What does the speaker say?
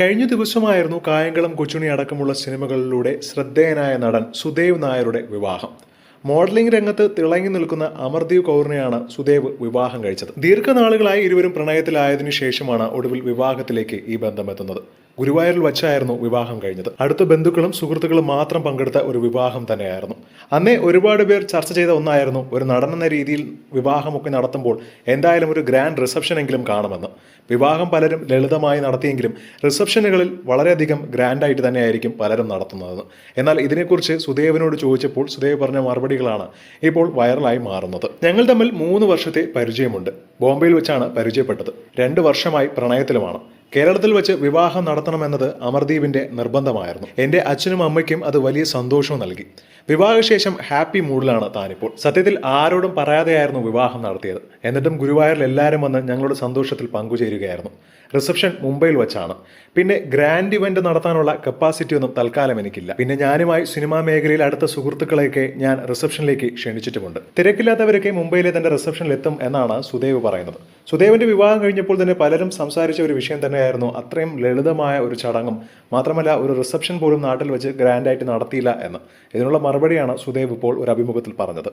കഴിഞ്ഞ ദിവസമായിരുന്നു കായംകുളം കൊച്ചുണി അടക്കമുള്ള സിനിമകളിലൂടെ ശ്രദ്ധേയനായ നടൻ സുദേവ് നായരുടെ വിവാഹം. മോഡലിംഗ് രംഗത്ത് തിളങ്ങി നിൽക്കുന്ന അമർദീവ് കൗറിനെയാണ് സുദേവ് വിവാഹം കഴിച്ചത്. ദീർഘനാളുകളായി ഇരുവരും പ്രണയത്തിലായതിനു ശേഷമാണ് ഒടുവിൽ വിവാഹത്തിലേക്ക് ഈ ബന്ധം എത്തുന്നത്. ഗുരുവായൂരിൽ വച്ചായിരുന്നു വിവാഹം കഴിഞ്ഞത്. അടുത്ത ബന്ധുക്കളും സുഹൃത്തുക്കളും മാത്രം പങ്കെടുത്ത ഒരു വിവാഹം തന്നെയായിരുന്നു. അന്നേ ഒരുപാട് പേർ ചർച്ച ചെയ്ത ഒന്നായിരുന്നു ഒരു നടനെന്ന രീതിയിൽ വിവാഹമൊക്കെ നടത്തുമ്പോൾ എന്തായാലും ഒരു ഗ്രാൻഡ് റിസപ്ഷൻ എങ്കിലും കാണുമെന്ന്. വിവാഹം പലരും ലളിതമായി നടത്തിയെങ്കിലും റിസപ്ഷനുകളിൽ വളരെയധികം ഗ്രാൻഡായിട്ട് തന്നെയായിരിക്കും പലരും നടത്തുന്നത്. എന്നാൽ ഇതിനെക്കുറിച്ച് സുദേവനോട് ചോദിച്ചപ്പോൾ സുദേവ് പറഞ്ഞ മറുപടികളാണ് ഇപ്പോൾ വൈറലായി മാറുന്നത്. ഞങ്ങൾ തമ്മിൽ മൂന്ന് വർഷത്തെ പരിചയമുണ്ട്. ബോംബെയിൽ വെച്ചാണ് പരിചയപ്പെട്ടത്. രണ്ട് വർഷമായി പ്രണയത്തിലുമാണ്. കേരളത്തിൽ വെച്ച് വിവാഹം നടത്തണമെന്നത് അമർദീപിന്റെ നിർബന്ധമായിരുന്നു. എന്റെ അച്ഛനും അമ്മയ്ക്കും അത് വലിയ സന്തോഷവും നൽകി. വിവാഹശേഷം ഹാപ്പി മൂഡിലാണ് താനിപ്പോൾ. സത്യത്തിൽ ആരോടും പറയാതെയായിരുന്നു വിവാഹം നടത്തിയത്. എന്നിട്ടും ഗുരുവായൂരിൽ എല്ലാവരും വന്ന് ഞങ്ങളുടെ സന്തോഷത്തിൽ പങ്കുചേരുകയായിരുന്നു. റിസപ്ഷൻ മുംബൈയിൽ വെച്ചാണ്. പിന്നെ ഗ്രാൻഡ് ഇവന്റ് നടത്താനുള്ള കപ്പാസിറ്റി ഒന്നും തൽക്കാലം എനിക്കില്ല. പിന്നെ ഞാനുമായി സിനിമാ മേഖലയിൽ അടുത്ത സുഹൃത്തുക്കളെയൊക്കെ ഞാൻ റിസപ്ഷനിലേക്ക് ക്ഷണിച്ചിട്ടുമുണ്ട്. തിരക്കില്ലാത്തവരൊക്കെ മുംബൈയിലെ തന്റെ റിസപ്ഷനിൽ എത്തും എന്നാണ് സുദേവ് പറയുന്നത്. സുദേവിന്റെ വിവാഹം കഴിഞ്ഞപ്പോൾ തന്നെ പലരും സംസാരിച്ച ഒരു വിഷയം തന്നെയായിരുന്നു അത്രയും ലളിതമായ ഒരു ചടങ്ങും. മാത്രമല്ല ഒരു റിസപ്ഷൻ പോലും നാട്ടിൽ വെച്ച് ഗ്രാൻഡായിട്ട് നടത്തിയില്ല എന്ന്. ഇതിനുള്ള മറുപടിയാണ് സുദേവ് ഇപ്പോൾ ഒരു അഭിമുഖത്തിൽ പറഞ്ഞത്.